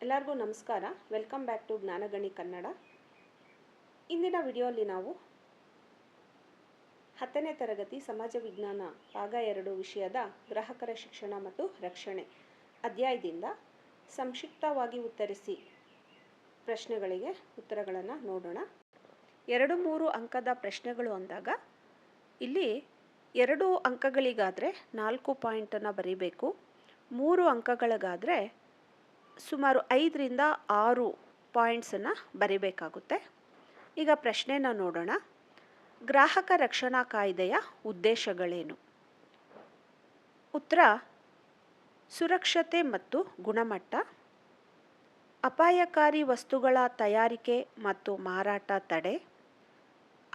ಎಲ್ಲರಿಗೂ ನಮಸ್ಕಾರ. Welcome back to Jnanagani Kannada ಇಂದಿನ ವಿಡಿಯೋಲಿ ನಾವು ಹತ್ತನೇ ತರಗತಿ ಸಮಾಜ ವಿಜ್ಞಾನ ಭಾಗ ಎರಡು ವಿಷಯದ ಗ್ರಾಹಕರ ಶಿಕ್ಷಣ ಮತ್ತು ರಕ್ಷಣೆ ಅಧ್ಯಾಯದಿಂದ ಸಂಕ್ಷಿಪ್ತವಾಗಿ ಉತ್ತರಿಸಿ ಪ್ರಶ್ನೆಗಳಿಗೆ ಉತ್ತರಗಳನ್ನು ನೋಡೋಣ. ಎರಡು ಮೂರು ಅಂಕದ ಪ್ರಶ್ನೆಗಳು ಅಂದಾಗ, ಇಲ್ಲಿ ಎರಡು ಅಂಕಗಳಿಗಾದರೆ ನಾಲ್ಕು ಪಾಯಿಂಟನ್ನು ಬರೀಬೇಕು, ಮೂರು ಅಂಕಗಳಿಗಾದರೆ ಸುಮಾರು ಐದರಿಂದ ಆರು ಪಾಯಿಂಟ್ಸನ್ನು ಬರೀಬೇಕಾಗುತ್ತೆ. ಈಗ ಪ್ರಶ್ನೆನ ನೋಡೋಣ. ಗ್ರಾಹಕ ರಕ್ಷಣಾ ಕಾಯ್ದೆಯ ಉದ್ದೇಶಗಳೇನು? ಉತ್ತರ, ಸುರಕ್ಷತೆ ಮತ್ತು ಗುಣಮಟ್ಟ. ಅಪಾಯಕಾರಿ ವಸ್ತುಗಳ ತಯಾರಿಕೆ ಮತ್ತು ಮಾರಾಟ ತಡೆ.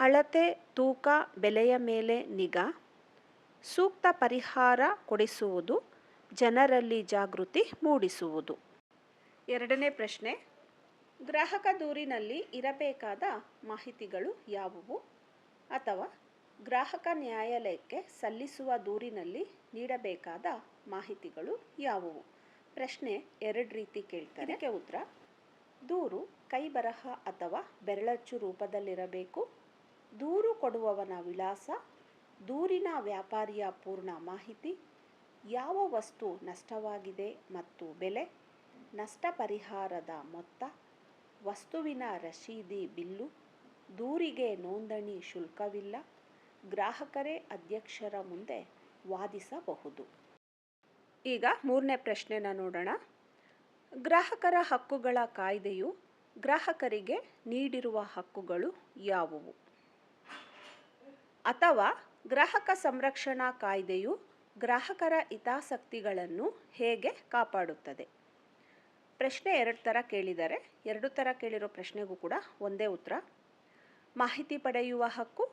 ಅಳತೆ, ತೂಕ, ಬೆಲೆಯ ಮೇಲೆ ನಿಗಾ. ಸೂಕ್ತ ಪರಿಹಾರ ಕೊಡಿಸುವುದು, ಜನರಲ್ಲಿ ಜಾಗೃತಿ ಮೂಡಿಸುವುದು. ಎರಡನೇ ಪ್ರಶ್ನೆ ಗ್ರಾಹಕ ದೂರಿನಲ್ಲಿ ಇರಬೇಕಾದ ಮಾಹಿತಿಗಳು ಯಾವುವು? ಅಥವಾ ಗ್ರಾಹಕ ನ್ಯಾಯಾಲಯಕ್ಕೆ ಸಲ್ಲಿಸುವ ದೂರಿನಲ್ಲಿ ನೀಡಬೇಕಾದ ಮಾಹಿತಿಗಳು ಯಾವುವು? ಪ್ರಶ್ನೆ ಎರಡು ರೀತಿ ಕೇಳ್ತಾರೆ. ಇದಕ್ಕೆ ಉತ್ತರ ದೂರು ಕೈ ಬರಹ ಅಥವಾ ಬೆರಳಚ್ಚು ರೂಪದಲ್ಲಿರಬೇಕು. ದೂರು ಕೊಡುವವನ ವಿಳಾಸ ದೂರಿನ ವ್ಯಾಪಾರಿಯ ಪೂರ್ಣ ಮಾಹಿತಿ ಯಾವ ವಸ್ತು ನಷ್ಟವಾಗಿದೆ ಮತ್ತು ಬೆಲೆ ನಷ್ಟ ಪರಿಹಾರದ ಮೊತ್ತ, ವಸ್ತುವಿನ ರಶೀದಿ ಬಿಲ್ಲು, ದೂರಿಗೆ ನೋಂದಣಿ ಶುಲ್ಕವಿಲ್ಲ, ಗ್ರಾಹಕರೇ ಅಧ್ಯಕ್ಷರ ಮುಂದೆ ವಾದಿಸಬಹುದು. ಈಗ ಮೂರನೇ ಪ್ರಶ್ನೆನ ನೋಡೋಣ. ಗ್ರಾಹಕರ ಹಕ್ಕುಗಳ ಕಾಯ್ದೆಯು ಗ್ರಾಹಕರಿಗೆ ನೀಡಿರುವ ಹಕ್ಕುಗಳು ಯಾವುವು? ಅಥವಾ ಗ್ರಾಹಕ ಸಂರಕ್ಷಣಾ ಕಾಯ್ದೆಯು ಗ್ರಾಹಕರ ಹಿತಾಸಕ್ತಿಗಳನ್ನು ಹೇಗೆ ಕಾಪಾಡುತ್ತದೆ? ಪ್ರಶ್ನೆ ಎರಡು ಥರ ಕೇಳಿದ್ದಾರೆ. ಎರಡು ಥರ ಕೇಳಿರೋ ಪ್ರಶ್ನೆಗೂ ಕೂಡ ಒಂದೇ ಉತ್ತರ. ಮಾಹಿತಿ ಪಡೆಯುವ ಹಕ್ಕು,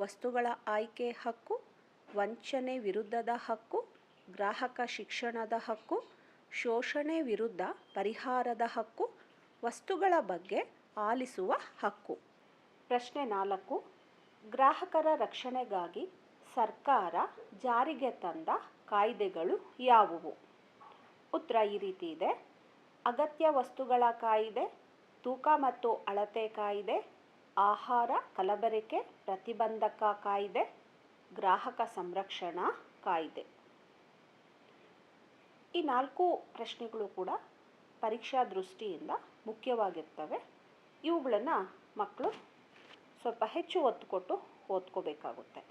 ವಸ್ತುಗಳ ಆಯ್ಕೆ ಹಕ್ಕು, ವಂಚನೆ ವಿರುದ್ಧದ ಹಕ್ಕು, ಗ್ರಾಹಕ ಶಿಕ್ಷಣದ ಹಕ್ಕು, ಶೋಷಣೆ ವಿರುದ್ಧ ಪರಿಹಾರದ ಹಕ್ಕು, ವಸ್ತುಗಳ ಬಗ್ಗೆ ಆಲಿಸುವ ಹಕ್ಕು. ಪ್ರಶ್ನೆ ನಾಲ್ಕು, ಗ್ರಾಹಕರ ರಕ್ಷಣೆಗಾಗಿ ಸರ್ಕಾರ ಜಾರಿಗೆ ತಂದ ಕಾಯ್ದೆಗಳು ಯಾವುವು? ಉತ್ತರ ಈ ರೀತಿ ಇದೆ. ಅಗತ್ಯ ವಸ್ತುಗಳ ಕಾಯಿದೆ, ತೂಕ ಮತ್ತು ಅಳತೆ ಕಾಯಿದೆ, ಆಹಾರ, ಕಲಬೆರಕೆ, ಪ್ರತಿಬಂಧಕ ಕಾಯಿದೆ, ಗ್ರಾಹಕ ಸಂರಕ್ಷಣಾ ಕಾಯಿದೆ. ಈ ನಾಲ್ಕು ಪ್ರಶ್ನೆಗಳು ಕೂಡ ಪರೀಕ್ಷಾ ದೃಷ್ಟಿಯಿಂದ ಮುಖ್ಯವಾಗಿರ್ತವೆ. ಇವುಗಳನ್ನು ಮಕ್ಕಳು ಸ್ವಲ್ಪ ಹೆಚ್ಚು ಒತ್ತು ಕೊಟ್ಟು ಓದ್ಕೋಬೇಕಾಗುತ್ತೆ.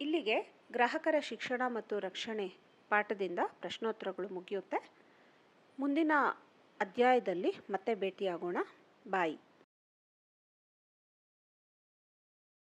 ಇಲ್ಲಿಗೆ ಗ್ರಾಹಕರ ಶಿಕ್ಷಣ ಮತ್ತು ರಕ್ಷಣೆ ಪಾಠದಿಂದ ಪ್ರಶ್ನೋತ್ತರಗಳು ಮುಗಿಯುತ್ತೆ. ಮುಂದಿನ ಅಧ್ಯಾಯದಲ್ಲಿ ಮತ್ತೆ ಭೇಟಿಯಾಗೋಣ. ಬಾಯ್.